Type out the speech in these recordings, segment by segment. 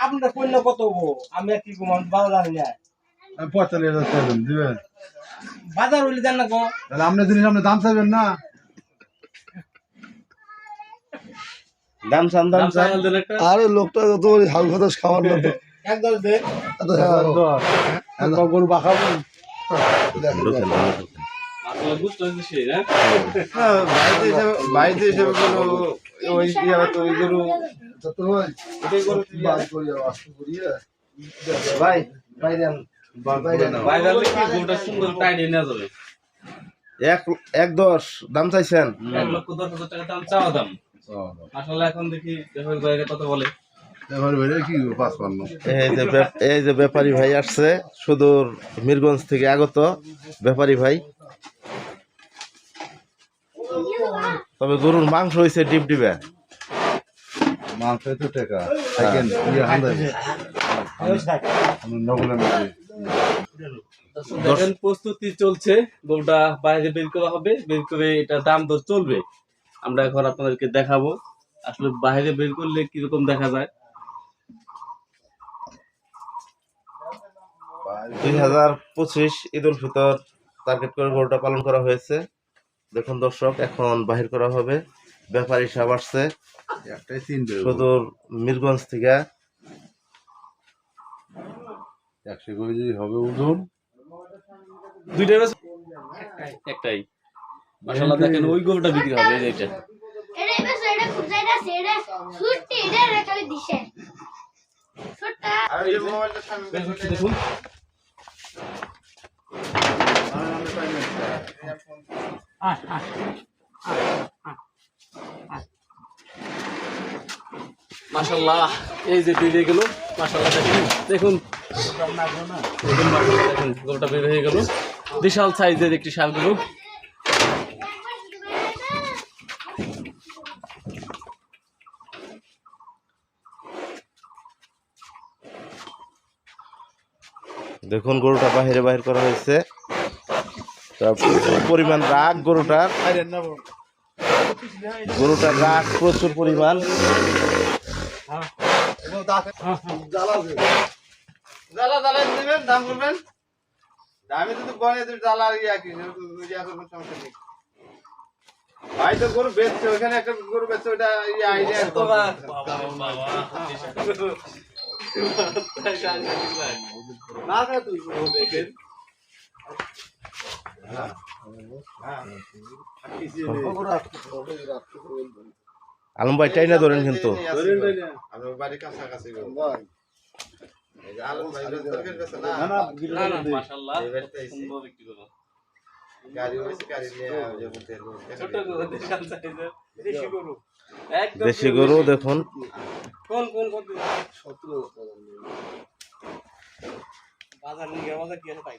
আপনার পণ্য কত আমি কি কম? বাজার জানি না পঁয়তাল্লিশ হাজার চাইবেন দিবেন? বাজার হইলে জান না গো। তাহলে আপনার জিনিস আপনি দাম চাইবেন না? দাম চান দাম চান আরে লোকটা তো হাউ খতাস খাওয়ার না তো এক দশ দে। এত হ্যাঁ, এক গরু বাখাবেন বাড়িতে হিসেবে কোনো ওই ওই গরু ভাই বাইরে বাইরে সুন্দর যাবে এক এক দশ দাম চাইছেন এক লক্ষ দশ হাজার টাকা দাম চাওয়া দাম। আসলে এখন দেখি কত বলে। এই যে ব্যাপারী ভাই আসছে সুদূর মিরগঞ্জ থেকে আগত ব্যাপারী ভাই। তবে গরুর মাংস হয়েছে ডিপ ডিবে। মাংস তো টাকা। থাকেন ইয়ে দেখেন প্রস্তুতি চলছে। গরুটা বাইরে বের করা হবে। বের করে এটা দাম দর চলবে। আমরা এখন আপনাদেরকে দেখাবো। আসলে বাইরে বের করলে কীরকম দেখা যায়? দুই হাজার পঁচিশ ঈদ উল ফিতর টার্গেট করে গরুটা পালন করা হয়েছে। দেখুন দর্শক এখন বাহির করা হবে। ব্যাপারী সাহেব আসছে। সুদূর মিরগঞ্জ থেকে। একশো হবে ওজন দুইটাই একটাই। মাসাল্লাহ দেখেন ওই গরুটা বিক্রি হবে এই এটা। এরে দেখুন মাশাল্লাহ এই যে বেরিয়ে গেল মাশাল্লাহ দেখুন দেখুন। দেখুন, গরুটা বের হয়ে গেল। বিশাল সাইজের একটি শাল গরু দেখুন গরুটা বাহিরে বাহির করা হয়েছে। পরিমাণ রাগ গরুটার। গরুটার রাগ প্রচুর পরিমাণ। যদি তো জ্বালা ইয়া কি তো গরু বেচছে ওখানে একটা গরু বেচছে ওটা ইয়া আইডিয়া না তুই আলম ভাই ধরেন কিন্তু গেছে না না না মাশাআল্লাহ সুন্দর একটি গরু গাড়ি হয়েছে গাড়ি নিয়ে ওই যে মুখের গরু। ছোট গরু বিশাল সাইজের দেশি গরু দেখুন বাজার নিয়ে বাজার কি আছে তাই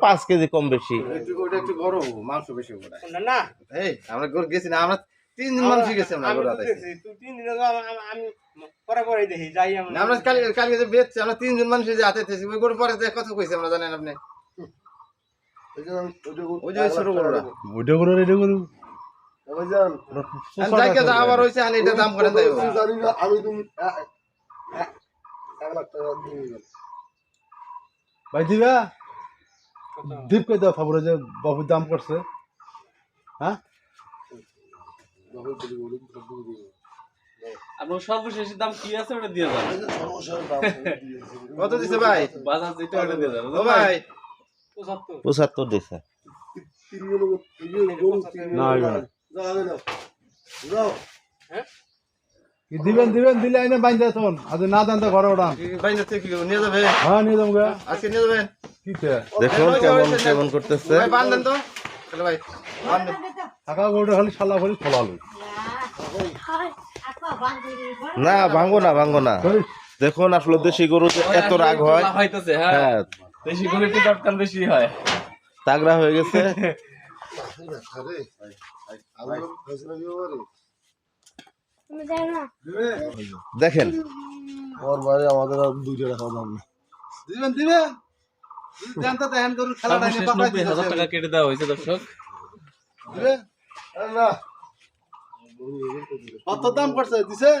পাঁচ কেজি কম বেশি। ওটা একটু বড় মাংস বেশি ওটা। না না। এই আমরা গরু গেছি না আমরা তিন দিন মানুষ গেছি আমরা আমি গরু তিন দিন আমা- পরে পরে দেখি যাই আমরা। আমরা কালকে কালকে যে বেচছি আমরা তিনজন মানুষ যে থেছি ওই গরু পরে যে কথা কইছে আমরা জানেন আপনি? ওই যে ছোট গরুটা। ওইটা করে এটা আবার হইছে দাম করেন তাই আমি তুমি। ভাই দিবা? দীপ কে দাও খবর যে বাবুর দাম করছে। হ্যাঁ? আপনার সর্বশেষ দাম কি আছে ওটা দিয়ে যান এই যে সর্বশেষ দাম দিয়ে দিয়েছে। কত দিছে ভাই? বাজার যেটা ওটা দিয়ে যান ভাই। পঁচাত্তর। দিছে। না, দিবেন দিবেন দিলে আইনে বাইন যাতন আজ না দেন তো ঘরে ওড়ান ভাই না কি নিয়ে যাবে হ্যাঁ নিয়ে যাব আজকে নিয়ে যাবেন কি দেখুন কেমন কেমন করতেছে ভাই তো চলো ভাই ফলালো না ভাঙ্গো না ভাঙ্গো না দেখুন আসলে দেশি গরু এত রাগ হয় হ্যাঁ হ্যাঁ বেশি একটু হয় তাগড়া হয়ে গেছে দেখেন। ওর বাইরে আমাদের আর দুইটা টাকা দাম না দিবেন দিবেন। যদি দেন তো দেখেন গরুর খেলাটা নিয়ে পাকাই নব্বই হাজার টাকা কেটে দেওয়া হয়েছে দর্শক। দিবেন? না। কত দাম করছে দিছেন?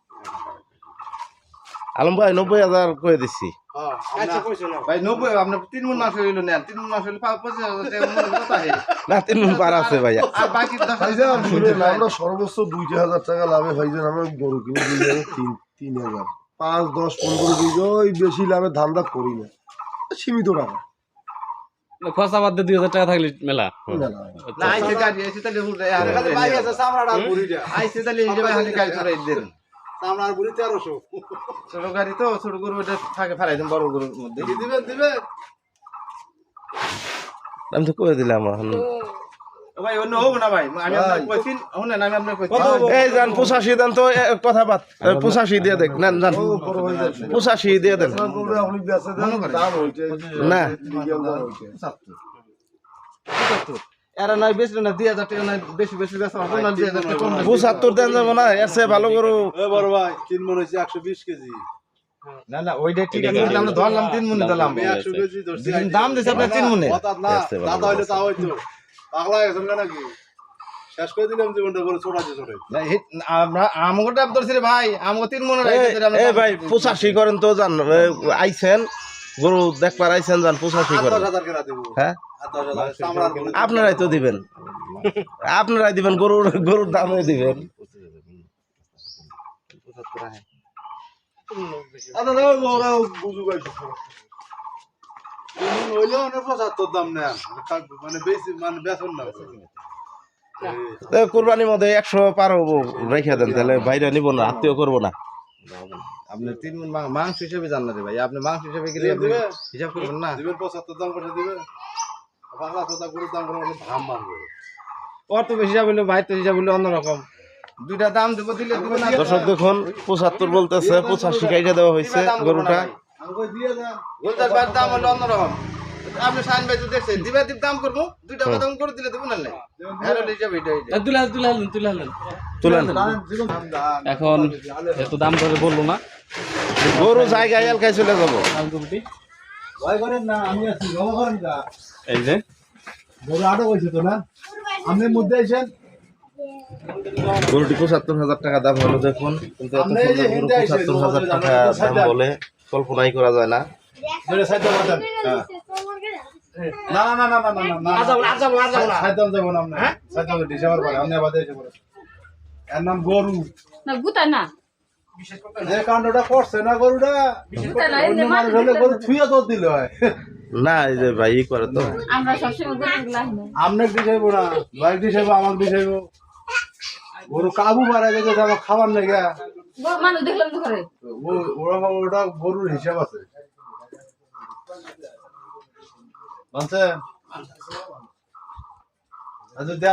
আলম ভাই নব্বই হাজার করে দিচ্ছি ভাই নব্বই আপনার তিন মন মাস হইল নেন তিন মন মাস হইলে পাঁচ পঁচিশ হাজার টাকা কত আছে না তিন মন পার আছে ভাইয়া আর বাকি দশ আমরা সর্বোচ্চ দুইটা হাজার টাকা লাভে ভাইজান আমরা গরু কিনে দিই যাবে তিন তিন হাজার। পাঁচ দশ পনেরো দিই ওই বেশি লাভে ধান্দা করি না। সীমিত টাকা। খরচা বাদ দুই হাজার টাকা থাকলে মেলা। না আইসে গাড়ি আইসে তাহলে আইসে তাহলে আমরা আর গুলি তেরোশো ছোট গাড়ি তো ছোট গরু থাকে ফেলাই দিন বড় গরুর মধ্যে। দিবেন দিবেন করে দিলাম এখন। না কথা বাদ। 85 দিয়ে দেন। না। দিয়ে দেন এরা নয় বেশি না দুই হাজার টাকা নয় বেশি বেশি বেশি হবে না দুই হাজার টাকা পঁচাত্তর দেন যাব না এর চেয়ে ভালো গরু। এ বড় ভাই তিন মন একশো বিশ কেজি। না না ওইটা ঠিক আছে আমরা ধরলাম তিন মনে ধরলাম। একশো কেজি দাম আপনার তিন মনে। দাদা হইলে হইতো। পাগলা গেছেন নাকি? শেষ করে দিলাম জীবনটা ছোটাতে আমরা আমগো ধরছি রে ভাই আমগো তিন মনে রাখতে ভাই পঁচাশি করেন তো এ, আইছেন গরু দেখবার আইছেন যান পঁচাশি করেন। হ্যাঁ? হাজার চামড়ার বুড়ি আপনারাই তো দিবেন। আপনারাই দিবেন গরুর গরুর দামে দিবেন। আচ্ছা নেন। মানে মানে বেতন না। তো কুরবানির মধ্যে একশো পার হব রেখে দেন তাহলে বাইরে নিব না আত্মীয় করব না। আপনি তিন মন মাংস হিসেবে জান না রে ভাই আপনি মাংস হিসেবে গেলে হিসাব করবেন না? দিবেন পঁচাত্তর দাম করে দিবে পাগলা তোতা গরুর দাম করে মারবে বেশি ভাই তো অন্যরকম দুইটা দাম দেবো দিলে দিব না। দর্শক দেখুন পঁচাত্তর বলতেছে পঁচাশি কাইটা দেওয়া হয়েছে গরুটা। আমি কই দিয়ে দেন গোলদার বার দাম হলো অন্যরকম আপনি সাইন ভাই তো দেখছেন দিবে দিব দাম করব দুইটা দাম করে দিলে দেবো না নাই হ্যাঁ হালেন তুলেন এখন এত দাম ধরে বলল না। গরু জায়গায় এলকায় চলে যাব। ভয় করেন না আমি আছি বাবা করেন না এই যে। গরু আটক হয়েছে তো না? আপনি মধ্যে আইছেন গরুটি পঁচাত্তর হাজার টাকা দাম হলো দেখুন কিন্তু এত সুন্দর গরু পঁচাত্তর হাজার টাকা দাম বলে কল্পনাই করা যায় না। বাজান না না না না না না না না যাব ডিসেম্বর পরে আপনি আবার এসে পড়ে এর নাম গরু। না গুতা না। যে কাণ্ডটা করছে না গরুটা অন্য মানুষ হলে গরু থুয়ে তো দিলে হয়। না এই যে ভাই করে তো। আমরা সবসময় গরু লাহি না আমনে দিশাইবো না? ভাই দিশাইবো আমাকে দিশাইবো গরু কাবু মারা গেছে আমার খাবার মানুষ দেখলাম ঘরে। ওরা ওটা গরুর হিসাব আছে। আচ্ছা দেখ।